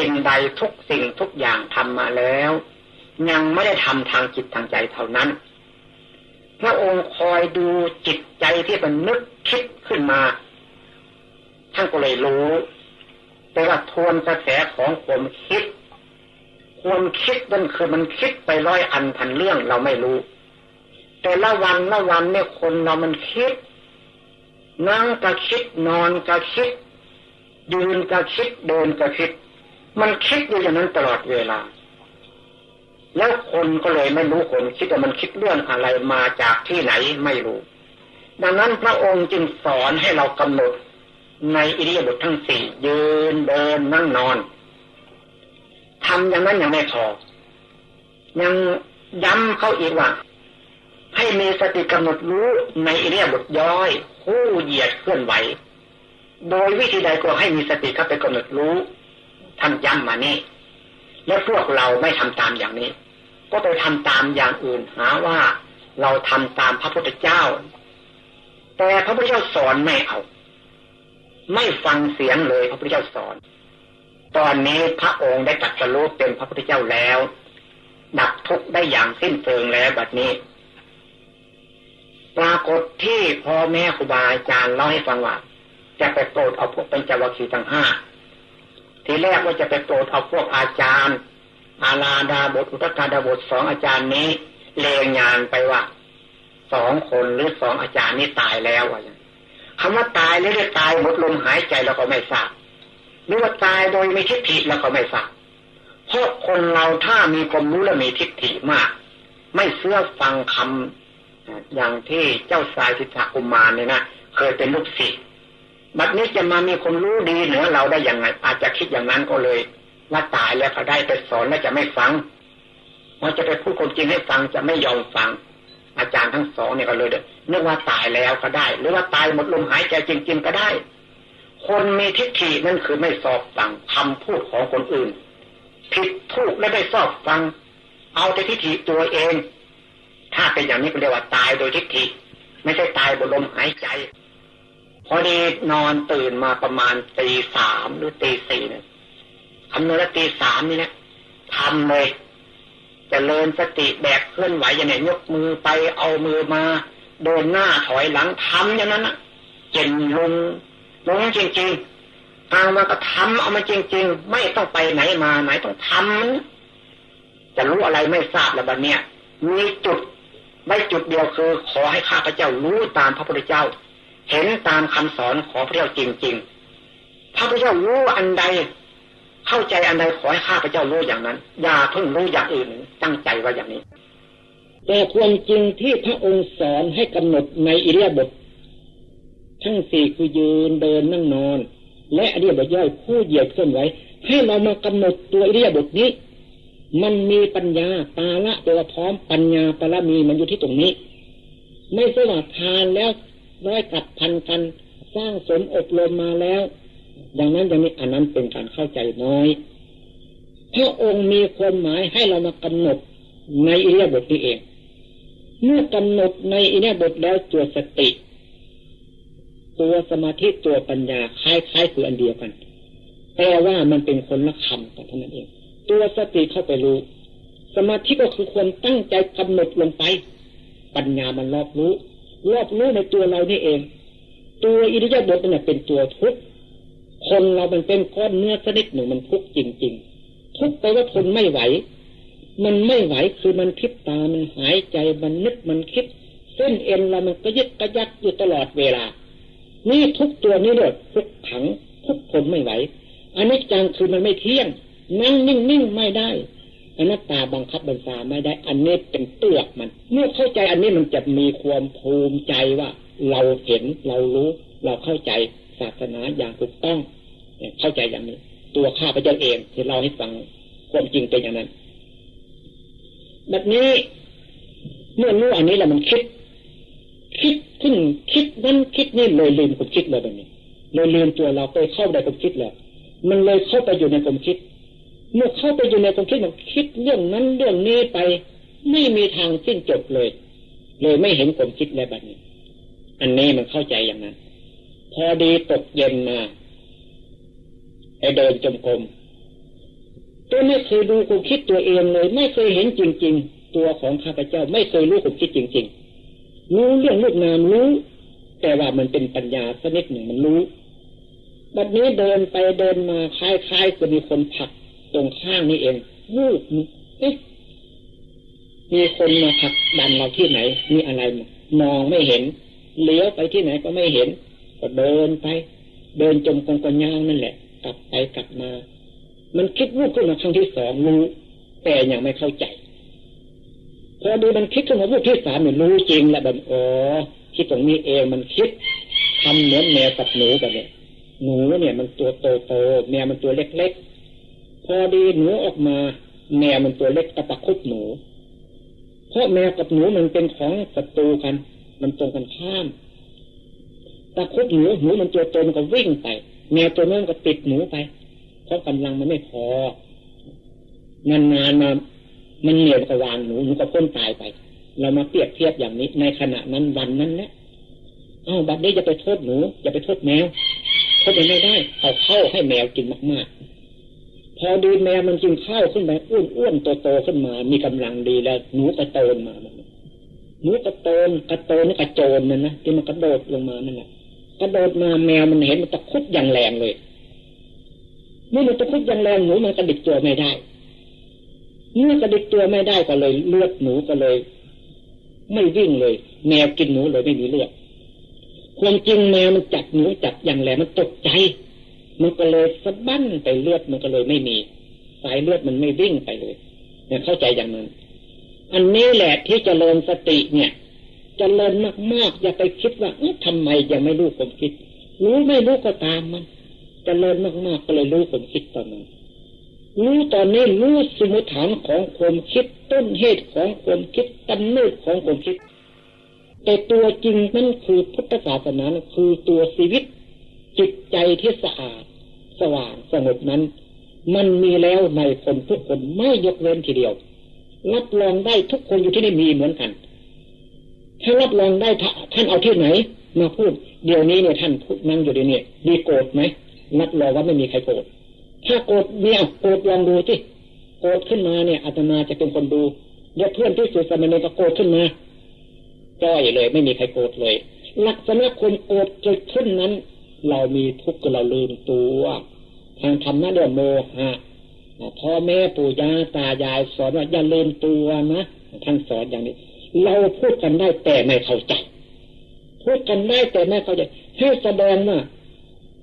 สิ่งใดทุกสิ่งทุกอย่างทำมาแล้ว ยังไม่ได้ทำทางจิตทางใจเท่านั้น พระองค์คอยดูจิตใจที่มันนึกคิดขึ้นมาท่านก็เลยรู้แต่ว่าทวนกระแสของความคิดความคิดนั่นคือมันคิดไปร้อยอันพันเรื่องเราไม่รู้ แต่ละวันละวันเนี่ยคนเรามันคิด นั่งก็คิดนอนก็คิด ยืนก็คิดเดินก็คิด มันคิดอยู่อย่างนั้นตลอดเวลา แล้วคนก็เลยไม่รู้คนคิดว่ามันคิดเรื่องอะไรมาจากที่ไหนไม่รู้ ดังนั้นพระองค์จึงสอนให้เรากำหนดในอิริยาบถทั้งสี่ยืนเดินนั่งนอนทำอย่างนั้นยังไม่พอ ยังย้ำเข้าอีกว่าให้มีสติกำหนดรู้ในอิริยาบถย่อยคู่เหยียดเคลื่อนไหว โดยวิธีใดก็ให้มีสติเข้าไปกำหนดรู้ ท่านย้ำมานี่แล้วพวกเราไม่ทำตามอย่างนี้ ก็ไปทำตามอย่างอื่นหาว่าเราทำตามพระพุทธเจ้า แต่พระพุทธเจ้าสอนไม่เอา ไม่ฟังเสียงเลยพระพุทธเจ้าสอน ตอนนี้พระองค์ได้ตรัสรู้เป็นพระพุทธเจ้าแล้ว ดับทุกข์ได้อย่างสิ้นเชิงแล้วบัดนี้ ปรากฏที่พ่อแม่ครูบาอาจารย์เล่าให้ฟังว่าจะไปโปรดเอาพวกเป็นจาวคีทั้งห้า ทีแรกว่าจะไปโปรดเอาพวกอาจารย์ อาลาดาบทอุตกาดาบทสองอาจารย์นี้เลงยานไปว่าสองคนหรือสองอาจารย์นี้ตายแล้วว่าคำว่าตายหรือได้ตายหมดลมหายใจเราก็ไม่ทราบหรือว่าตายโดยม่ทิฏฐิเราก็ไม่ทราบเพราะคนเราถ้ามีความรู้และมีทิฏฐิมาก ไม่เชื่อฟังคำอย่างที่เจ้าสายสิทธากุมารเนี่ยนะเคยเป็นลูกศิษย์ บัดนี้จะมามีคนรู้ดีเหนือเราได้ยังไง อาจจะคิดอย่างนั้นก็เลยว่าตายแล้วก็ได้ไปสอนแล้วจะไม่ฟังว่าจะไปพูดความจริงให้ฟังจะไม่ยอมฟัง อาจารย์ทั้งสองเนี่ยก็เลยเนึกว่าตายแล้วก็ได้ หรือว่าตายหมดลมหายใจจริง ๆ ก็ได้ คนมีทิฏฐินั่นคือไม่สอบฟังคำพูดของคนอื่น ผิดถูกและไม่สอบฟัง เอาแต่ทิฏฐิตัวเอง ถ้าเป็นอย่างนี้ก็เรียกว่าตายโดยทิฏฐิ ไม่ใช่ตายบนลมหายใจ พอดีนอนตื่นมาประมาณตีสามหรือตีสี่เนี่ยคำนวณตีสามนี่นะทำเลยจะเจริญสติแบบเคลื่อนไหวอย่างนี้ยกมือไปเอามือมาเดินหน้าถอยหลังทำอย่างนั้นนะเจนลงลงจริงๆเอามาก็ทำเอามาจริง ๆ ไม่ต้องไปไหนมาไหนต้องทำจะรู้อะไรไม่ทราบแล้วบัดเนี้ยมีจุดไม่จุดเดียวคือ ขอให้ข้าพเจ้ารู้ตามพระพุทธเจ้า เห็นตามคำสอนของพระเจ้าจริงๆพระพเจ้ารู้อันใด เข้าใจอันใดขอให้ข้าพระเจ้ารู้อย่างนั้น อย่าเพิ่งรู้อย่างอื่นตั้งใจว่าอย่างนี้ แต่ความจริงที่พระองค์สอนให้กำหนดในอิริยาบถทั้งสี่คือยืนเดินนั่งนอน และอิริยาบถย่อยผู้เหยียดเคลื่อนไหวให้เรามากำหนดตัวอิริยาบถนี้ มันมีปัญญาตาละตัวพร้อมปัญญาปรมีมันอยู่ที่ตรงนี้ ไม่ใช่ว่าทานแล้ว ร้อยกับพันกันสร้างสมอบรมมาแล้ว ดังนั้นอย่างนี้อันนั้นเป็นการเข้าใจน้อยพระองค์มีความหมายให้เรามากำหนดในอิริยบถนี้เอง เมื่อกำหนดในอิริยบถแล้วตัวสติ ตัวสมาธิตัวปัญญาคล้ายๆคืออันเดียวกัน แต่ว่ามันเป็นคนละคำกันเท่านั้นเอง ตัวสติเข้าไปรู้ สมาธิก็คือคนตั้งใจกำหนดลงไป ปัญญามันรอบรู้ รอบรู้ในตัวเรานี่เอง ตัวอิริยาบถเนี่ยเป็นตัวทุกข์คนเรามันเป็นก้อนเนื้อชนิดหนึ่งมันทุกข์จริง ๆ ทุกข์ไปว่าทนไม่ไหว มันไม่ไหวคือมันคิดตามันหายใจมันนึกมันคิดเส้นเอ็นเรามันก็ยึดกระยักอยู่ตลอดเวลา นี่ทุกตัวนี้เลยทุกขังทุกคนไม่ไหวอันนี้จังคือมันไม่เที่ยง นั่งนิ่งๆไม่ได้ อนัตตาบังคับบัญชาไม่ได้ อันนี้เป็นเตือกมัน เมื่อเข้าใจอันนี้มันจะมีความภูมิใจว่า เราเห็นเรารู้ เราเข้าใจศาสนาอย่างถูกต้องเข้าใจอย่างนี้ ตัวข้าพเจ้าเองที่เราให้ฟังความจริงเป็นอย่างนั้นแบบนี้เมื่อรู้อันนี้แล้วมันคิด คิดขึ้นคิดนั้นคิดนี่เลยลืมความคิดเลยแบบนี้เลยลืมตัวเราไปเข้าในความคิดแล้วมันเลยเข้าไปอยู่ในความคิด เมื่อเข้าไปอยู่ในความคิดมันคิดเรื่องนั้นเรื่องนี้ไป ไม่มีทางสิ้นจบเลย เลยไม่เห็นความคิดในแบบนี้ อันนี้มันเข้าใจอย่างนั้น พอดีตกเย็นมาไปเดินจมกรมตัวไม่เคยดูความคิดตัวเองเลย ไม่เคยเห็นจริง ๆ ตัวของข้าพเจ้า ไม่เคยรู้ความคิดจริง ๆ รู้เรื่องลูกนามรู้ แต่ว่ามันเป็นปัญญาสนิดหนึ่งมันรู้บัดนี้เดินไปเดินมาคล้ายๆจะมีคนผัก ตรงข้างนี่เองวูบเอ๊ะมีคนมาผักดันเราที่ไหน มีอะไรมองไม่เห็น เลี้ยวไปที่ไหนก็ไม่เห็น ก็เดินไป เดินจมกองกองยางนั่นแหละ กลับไปกลับมา มันคิดวูบขึ้นมาครั้งที่สองรู้ แต่ยังไม่เข้าใจพอดูมันคิดขึ้นมาวูบที่สามเนี่ยรู้จริงแหล้วแบบอ๋อคิดตรงนี้เองมันคิดทำเหมือนแมวกับหนูแบบเนี้ยหนูเนี่ยมันตัวโตโตแมวมันตัวเล็กๆ พอดีหนูออกมา แมวมันตัวเล็กตะปะคุบหนู เพราะแมวกับหนูมันเป็นของศัตรูกัน มันตรงกันข้ามตะคุบหนูหนูมันตัวโตมันก็วิ่งไป แมวตัวนั้นก็ติดหนูไป เพราะกำลังมันไม่พอนานๆมามันเหนื่อยก็วางหนูหนูก็พ้นตายไป เรามาเปรียบเทียบอย่างนี้ ในขณะนั้นวันนั้นแหละอ้าวบัดนี้จะไปโทษหนูอย่าไปโทษแมวเขาไปไม่ได้เอาเข้าให้แมวกินมากๆ พอดูแมวมันกินข้าวขึ้นไปอ้วนๆโตๆขึ้นมา มีกำลังดีแล้ว หนูกระโตนมาหนูกระโตนกระโตนนี่กระโจนนั่นนะที่มันกระโดดลงมานั่นแหละกระโดดมาแมวมันเห็นมันตะคุบอย่างแรงเลยเมื่อมันตะคุบอย่างแรงหนูมันกระดิกตัวไม่ได้เมื่อกระดิกตัวไม่ได้ก็เลย เลือดหนูก็เลย ไม่วิ่งเลย แมวกินหนูเลยไม่มีเลือดความจริงแมวมันจับหนูจับอย่างแหลมมันตกใจ มันก็เลยสะบั้นไปเลือดมันก็เลยไม่มี สายเลือดมันไม่วิ่งไปเลยเนี่ยเข้าใจอย่างนั้น อันนี้แหละที่จเจริญสติเนี่ยจเจริญมากๆอย่าไปคิดว่าเอ๊ะทำไมยังไม่รู้ความคิด รู้ไม่รู้ก็ตามมันจเจริญมากๆก็เลยรู้ความคิดตอนนั้นรู้ตอนนี้รู้สมุฐานของความคิดต้นเหตุของความคิดตำเนิดของความคิด แต่ตัวจริงนั่นคือพุทธศาสนาคือตัวชีวิต จิตใจที่สะอาด สว่างสงบนั้น มันมีแล้วในคนทุกคนไม่ยกเว้นทีเดียว รับรองได้ทุกคนอยู่ที่นี่มีเหมือนกัน ถ้ารับรองได้ท่านเอาที่ไหน มาพูด เดี๋ยวนี้เนี่ยท่านพูดนั่งอยู่เดี๋ยวนี้ดีโกรธไหมรับรองว่าไม่มีใครโกรธถ้าโกรธเนี่ยโกรธลองดูที่โกรธขึ้นมาเนี่ยอาตมาจะเป็นคนดูเดี๋ยวเพื่อนที่สุดสมัยนี้ก็โกรธขึ้นมาจ้อยเลย ไม่มีใครโกรธเลยลักษณะคนโกรธเกิดขึ้นนั้น เรามีทุกข์เราลืมตัว ทางธรรมะเรื่องโมหะพ่อแม่ปู่ย่าตายายสอนว่าอย่าลืมตัวนะท่านสอนอย่างนี้ เราพูดกันได้แต่ไม่เข้าใจ พูดกันได้แต่ไม่เข้าใจให้แสดงว่า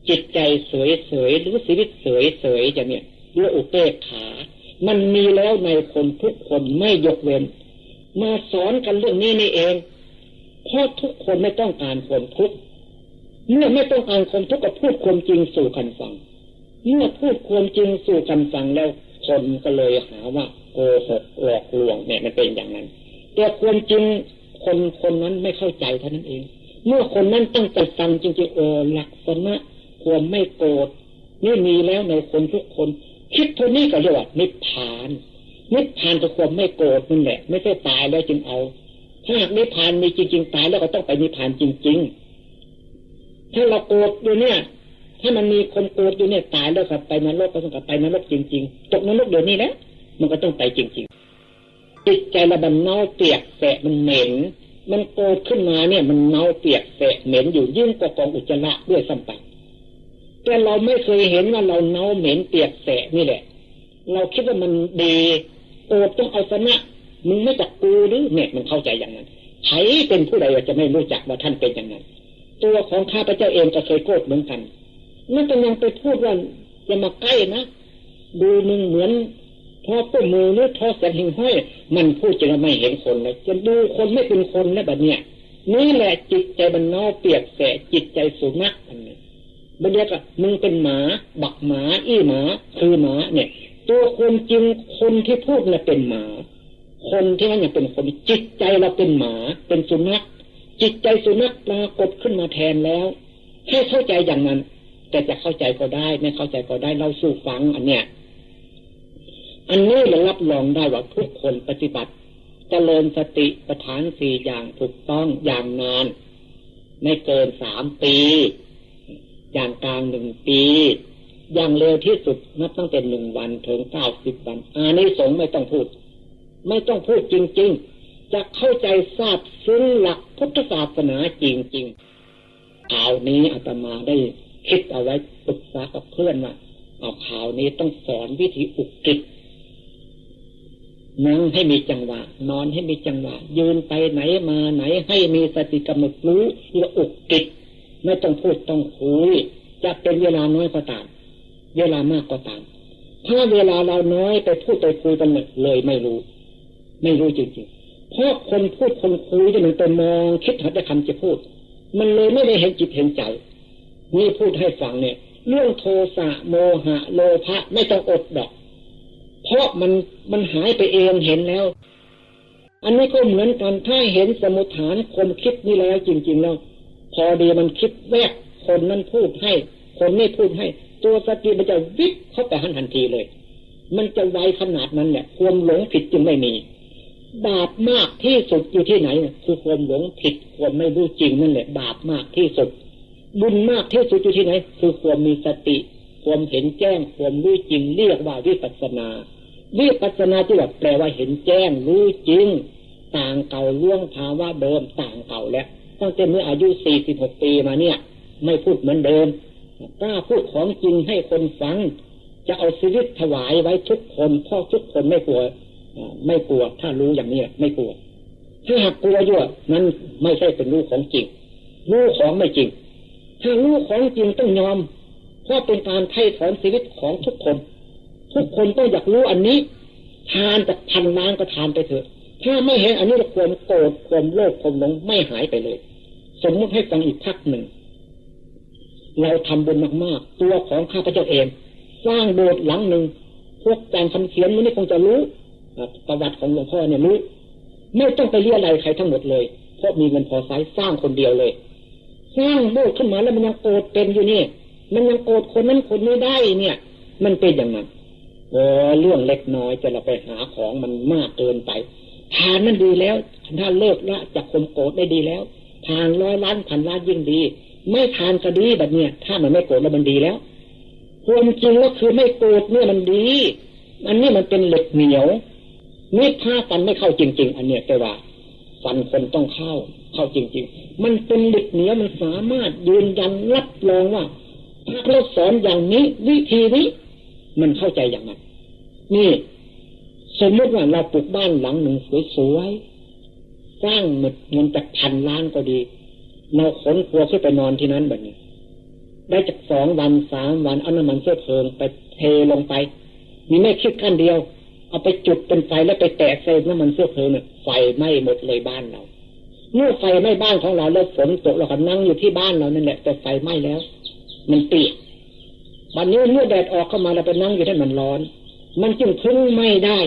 จิตใจเสยเสยหรือชีวิตเสยเสยจะเนี่ยด้วยอุเบกขา มันมีแล้วในคนทุกคนไม่ยกเว้น มาสอนกันเรื่องนี้นี่เอง เพราะทุกคนไม่ต้องการความทุกข์เมื่อไม่ต้องการความทุกข์ก็พูดความจริงสู่กันฟัง เมื่อพูดความจริงสู่กันฟังแล้วคนก็เลยหาว่าโกหกหลอกลวงเนี่ยมันเป็นอย่างนั้นแต่ความจริงคนคนนั้นไม่เข้าใจเท่านั้นเอง เมื่อคนนั้นตั้งใจฟังจริงๆเออหลักษณะความไม่โกรธนี่มีแล้วในคนทุกคน คิดเท่านี้ก็เรียกว่านิพพาน นิพพานจะความไม่โกรธนั่นแหละ ไม่ใช่ตายแล้วจึงเอา ถ้าหากนิพพานมีจริงๆตายแล้วก็ต้องไปนิพพานจริง ๆ ถ้าเราโกรธอยู่เนี่ย ถ้ามันมีคนโกรธอยู่เนี่ยตายแล้วก็ไปนรกก็ต้องกลับไปนรกจริง ๆ ตกนรกเดี๋ยวนี้นะมันก็ต้องไปจริง ๆ จิตใจระบันเน่าเปียกแสะมันเหม็น มันโกรธขึ้นมาเนี่ย มันเน่าเปียกแสะเหม็นอยู่ยิ่งกว่ากองอุจจาระด้วยซ้ำไปแต่เราไม่เคยเห็นว่าเราเน่าเหม็นเปียกแสะนี่แหละ เราคิดว่ามันดีโกรธต้องเอาชนะมึงไม่จักกูหรือเนี่ยมันเข้าใจอย่างนั้นใครเป็นผู้ใดจะไม่รู้จักว่าท่านเป็นอย่างนั้น ตัวของข้าพเจ้าเองก็เคยโกรธเหมือนกัน นั่นก็ยังไปพูดว่าอย่ามาใกล้นะดูมึงเหมือนพอปุ้มือหรือทอแสงหิงห้อย มันพูดจะไม่เห็นคนเลยจะดูคนไม่เป็นคนแล้วแบบเนี้ยนี่แหละจิตใจมันนอเปียกแสจิตใจสูงนักอันนี้บันเดียกมึงเป็นหมา บักหมา อี้หมา คือหมา เนี่ย ตัวคนจริงคนที่พูดเนี่ยเป็นหมา คนที่นั่นยังเป็นคนจิตใจเราเป็นหมา เป็นสุนัขจิตใจสุนัขปรากฏขึ้นมาแทนแล้วให้เข้าใจอย่างนั้น แต่จะเข้าใจก็ได้ไม่เข้าใจก็ได้เราสู่ฟังอันเนี้ยอันนี้เรารับรองได้ว่าทุกคนปฏิบัติจเจริญสติประฐานสี่อย่างถูกต้องอย่างนาน ไม่เกินสามปี อย่างกลางหนึ่งปี อย่างเร็วที่สุดนับตั้งแต่หนึ่งวันถึงเก้าสิบวันอานิสงส์ไม่ต้องพูด ไม่ต้องพูดจริง ๆ จะเข้าใจทราบซึ้งหลักพุทธศาสนาจริงๆข่าวนี้อาตมาได้ คิดเอาไว้ปรึกษากับเพื่อนว่าเอาข่าวนี้ต้องสอนวิธีอุกฤษนั่งให้มีจังหวะ นอนให้มีจังหวะ ยืนไปไหนมาไหน ให้มีสติกำหนดรู้และอุกฤษไม่ต้องพูดต้องคุยจะเป็นเวลาน้อยก็ตาม เวลามากก็ตาม ถ้าเวลาเราน้อยไปพูดไปคุยกันเลยไม่รู้ ไม่รู้จริงๆ เพราะคนพูดคนคุยจะมันไปมองคิดหาแต่คำจะพูด มันเลยไม่ได้เห็นจิตเห็นใจ นี่พูดให้ฟังเนี่ย เรื่องโทสะโมหะโลภะไม่ต้องอดดอก เพราะมันมันหายไปเองเห็นแล้ว อันนี้ก็เหมือนกันถ้าเห็นสมุทฐานคนคิดนี่แล้วจริง ๆ แล้ว พอดีมันคิดแวกคนนั้นพูดให้ คนไม่พูดให้ ตัวสติมันจะวิบเข้าไปหันทันทีเลย มันจะไวขนาดนั้นแหละความหลงผิดจึงไม่มีบาปมากที่สุดอยู่ที่ไหน คือความหลงผิดความไม่รู้จริงนั่นแหละ บาปมากที่สุด บุญมากที่สุดอยู่ที่ไหนคือความมีสติ ความเห็นแจ้ง ความรู้จริง เรียกว่าวิปัสนา วิปัสนาที่แบบแปลว่าเห็นแจ้ง รู้จริง ต่างเก่าล่วงภาวะเดิมต่างเก่าแล้วตั้งแต่เมื่ออายุสี่สิบหกปีมาเนี่ย ไม่พูดเหมือนเดิมกล้าพูดของจริงให้คนฟัง จะเอาชีวิตถวายไว้ทุกคนเพราะทุกคนไม่กลัวไม่กลัวถ้ารู้อย่างนี้ไม่กลัวถ้าหากกลัวอยู่นั้นไม่ใช่เป็นรู้ของจริงรู้ของไม่จริง ถ้ารู้ของจริงต้องยอม เพราะเป็นการไถ่ถอนชีวิตของทุกคน ทุกคนต้องอยากรู้อันนี้ ทานจากพันล้านก็ทานไปเถอะ ถ้าไม่เห็นอันนี้ความโกรธความโลภความหลงไม่หายไปเลย สมมติให้ฟังอีกพักหนึ่ง เราทำบุญมากๆ ตัวของข้าพเจ้าเอง สร้างโบสถ์หลังหนึ่ง พวกแจงคำเขียนนนี่คงจะรู้ประวัติของหลวงพ่อเนี่ยรู้ไม่ต้องไปเรียอะไรใครทั้งหมดเลย เพราะมีเงินพอใช้สร้างคนเดียวเลย สร้างโบสถ์ขึ้นมาแล้วมันยังโกรธเป็นอยู่นี่ มันยังโกรธคนนั้นคนนี้ได้เนี่ย มันเป็นอย่างนั้นโอ้เรื่องเล็กน้อยจะเราไปหาของมันมากเกินไป ทานมันดีแล้วถ้าเลิกละจากคนโกรธได้ดีแล้ว ทานร้อยล้านพันล้านยิ่งดี ไม่ทานก็ดีแบบเนี้ยถ้ามันไม่โกรธแล้วมันดีแล้วความจริงก็คือไม่โกรธเนี่ยมันดีอันนี้มันเป็นเหล็กเหนียวนี่ถ้ากันไม่เข้าจริง ๆ อันเนี้ยแปลว่าฟันคนต้องเข้า เข้าจริง ๆ มันเป็นเหล็กเหนียวมันสามารถยืนยันรับรองว่าถ้าเราสอนอย่างนี้ วิธีนี้ มันเข้าใจอย่างนั้นนี่ สมมติว่าเราปลูกบ้านหลังหนึ่งสวยๆสร้างหมดเงินจากพันล้านก็ดีเราขนครัวขึ้นไปนอนที่นั้นแบบนี้ ได้จากสองวันสามวันเอาน้ำมันเสื้อเพลิงไปเทลงไป มีไม่คิดขั้นเดียว เอาไปจุดเป็นไฟแล้วไปแตะเซลน้ำมันเสื้อเพลิงเนี่ยไฟไหม้หมดเลยบ้านเรา เมื่อไฟไหม้บ้านของเราแล้วฝนตกเราก็นั่งอยู่ที่บ้านเรานั่นแหละแต่ไฟไหม้แล้ว มันเปียกวันนี้เมื่อแดดออกเข้ามาเราไปนั่งอยู่ที่มันร้อน มันจึงพึ่งไม่ได้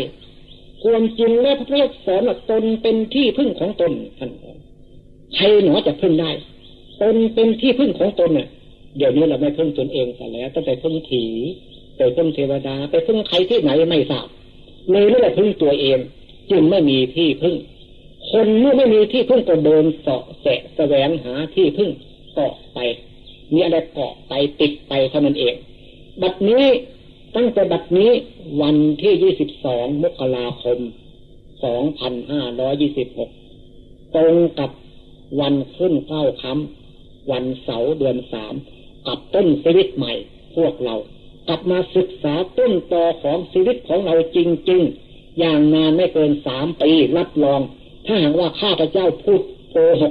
ความจริงแล้วพระพุทธสอนว่าตนเป็นที่พึ่งของตนท่านใครหนอจะพึ่งได้ ตนเป็นที่พึ่งของตนเนี่ยเดี๋ยวนี้เราไม่พึ่งตนเองแต่แล้วตั้งแต่พึ่งผีไปพึ่งเทวดา ไปพึ่งใครที่ไหนไม่ทราบเลยไม่ได้พึ่งตัวเอง จึงไม่มีที่พึ่ง คนเมื่อไม่มีที่พึ่งก็เดินเสาะแสะแสวงหาที่พึ่งเกาะไปมีอะไรเกาะไปติดไปเท่านั้นเอง บัดนี้ตั้งแต่บัดนี้วันที่ยี่สิบสองมกราคมสองพันห้าร้อยี่สิบหกตรงกับวันขึ้นเก้าคำวันเสาร์เดือนสามกับต้นชีวิตใหม่พวกเรา กลับมาศึกษาต้นตอของชีวิตของเราจริง ๆ อย่างนานไม่เกินสามปีรับรอง ถ้าหากว่าข้าพเจ้าพูดโกหก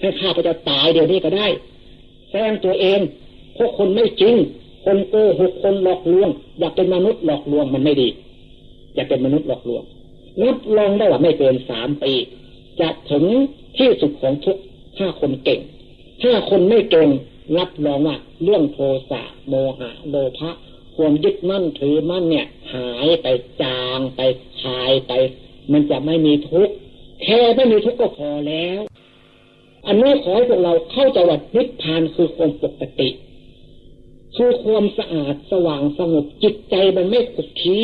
ให้ข้าพเจ้าตายเดี๋ยวนี้ก็ได้แซงตัวเองพวกคนไม่จริง คนโกหกคนหลอกลวง อยากเป็นมนุษย์หลอกลวงมันไม่ดี อยากเป็นมนุษย์หลอกลวงรับรองได้ว่าไม่เกินสามปีจะถึงที่สุดของทุกถ้าคนเก่ง ถ้าคนไม่เก่งรับรองว่าเรื่องโทสะโมหะโลภะความยึดมั่นถือมั่นเนี่ย หายไปจางไปคายไป มันจะไม่มีทุกข์ แค่ไม่มีทุกข์ก็พอแล้ว อันนี้ขอให้พวกเราเข้าใจว่านิพพานคือความปกติ คือความสะอาดสว่างสงบจิตใจมันไม่ขุกขี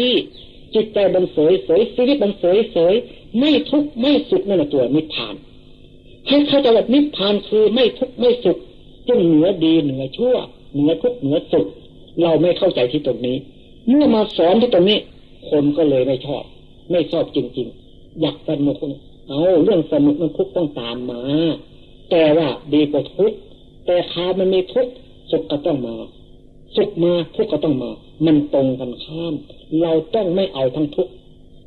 จิตใจมันสวยสวยชีวิตมันสวยสวยไม่ทุกข์ไม่สุขนั่นแหละตัวนิพพานให้เข้าใจว่านิพพานคือไม่ทุกข์ไม่สุขจึงเหนือดีเหนือชั่ว เหนือทุกข์เหนือสุขเราไม่เข้าใจที่ตรงนี้ เมื่อมาสอนที่ตรงนี้ คนก็เลยไม่ชอบ ไม่ชอบจริง ๆ อยากสนุก เอาเรื่องสนุกมันทุกต้องตามมา แต่ว่าดีกว่าทุกแต่คามันมีทุกสุขก็ต้องมาสุขมาทุกก็ต้องมา มันตรงกันข้าม เราต้องไม่เอาทั้งทุก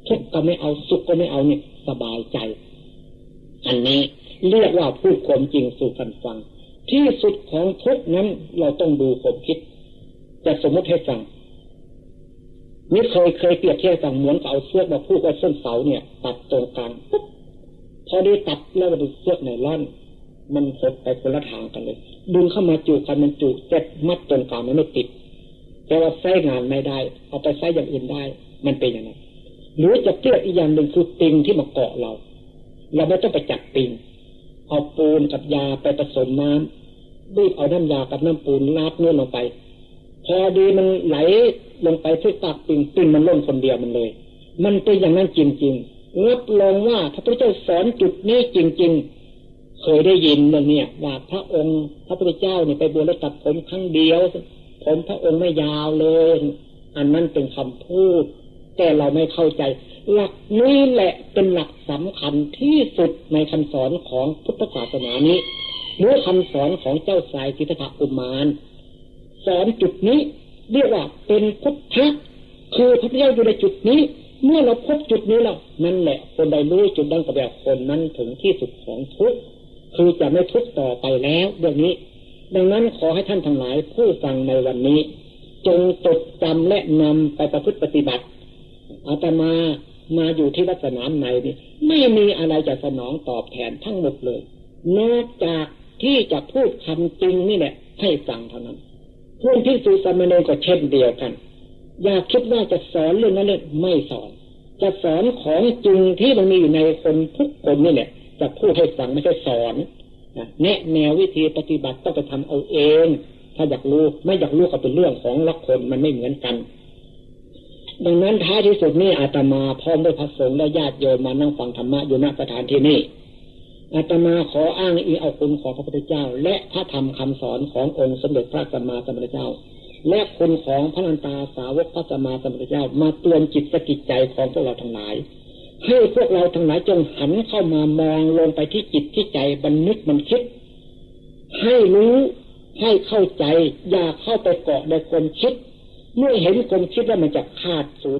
ทุกก็ไม่เอาสุขก็ไม่เอาเนี่ยสบายใจ อันนี้เรียกว่าพูดความจริงสู่กันฟัง ที่สุดของทุกนั้นเราต้องดูความคิดจะสมมติให้ฟังนี่เคยเคยเปรียบเทียบฟังเหมือนกับเอาเสื้อมาพูดว่าเส้นเสาเนี่ย ตัดตรงกลางปุ๊บ พอได้ตัดแล้วมันเสื้อในร่อนมันหดไปคนละทางกันเลย ดึงเข้ามาจูกันมันจูเจ็ดมัดตรงกลางมันไม่ติด แต่ว่าใช้งานไม่ได้ เอาไปใช้อย่างอื่นได้ มันเป็นอย่างนั้นหรือจะเทียบอีกอย่างหนึ่งคือปิงที่มาเกาะเรา เราไม่ต้องไปจับปิง เอาปูนกับยาไปผสมน้ำบีบเอาน้ำยากับน้ำปูนลาดเนื้อลงไป พอดีมันไหลลงไปที่ปากปิงปิงมันล่นคนเดียวมันเลย มันเป็นอย่างนั้นจริงๆ รับรองว่าพระพุทธเจ้าสอนจุดนี้จริง ๆ เคยได้ยินเรื่องนี้ว่าพระองค์พระพุทธเจ้าเนี่ยไปบวชแล้วตัดผมครั้งเดียว ผมพระองค์ไม่ยาวเลย อันนั้นเป็นคำพูด แต่เราไม่เข้าใจ หลักนี้แหละเป็นหลักสำคัญที่สุดในคำสอนของพุทธศาสนานี้หรือคำสอนของเจ้าสายกิตถะอุมารสอนจุดนี้ เรียกว่าเป็นพุทธะคือพระพุทธเจ้าอยู่ในจุดนี้ เมื่อเราพบจุดนี้แล้วนั่นแหละ คนใดรู้จุดดังกับแบบคนนั้นถึงที่สุดของทุกข์คือจะไม่ทุกข์ต่อไปแล้วเรื่องนี้ ดังนั้นขอให้ท่านทั้งหลายผู้ฟังในวันนี้ จงจดจำและนำไปประพฤติปฏิบัติอาตมามาอยู่ที่วัดสนามในนี่ไม่มีอะไรจะสนองตอบแทนทั้งหมดเลย นอกจากที่จะพูดคำจริงนี่แหละให้ฟังเท่านั้นพวกที่สูสามเณรก็เช่นเดียวกัน อย่าคิดว่าจะสอนเรื่องนั้นเลยไม่สอน จะสอนของจริงที่มันมีอยู่ในคนทุกคนนี่แหละจะพูดให้ฟังไม่ใช่สอนแนะแนววิธีปฏิบัติต้องไปทำเอาเอง ถ้าอยากรู้ไม่อยากรู้ก็เป็นเรื่องของละคนมันไม่เหมือนกัน ดังนั้นท้ายที่สุดนี่อาตมาพร้อมด้วยพระสงฆ์และญาติโยมมานั่งฟังธรรมะอยู่ณสถานที่นี้อาตมาขออ้างอิงเอาคุณของพระพุทธเจ้า และพระธรรมคำสอนขององค์สมเด็จพระสัมมาสัมพุทธเจ้า และคุณของพระนันตาสาวกพระสัมมาสัมพุทธเจ้ามาเตือนจิตสกิจใจของพวกเราทั้งหลายให้พวกเราทั้งหลายจงหันเข้ามามองลงไปที่จิตที่ใจบันนึกมันคิด ให้รู้ให้เข้าใจ อย่าเข้าไปเกาะในความคิด เมื่อเห็นความคิดแล้วมันจะขาดสูญ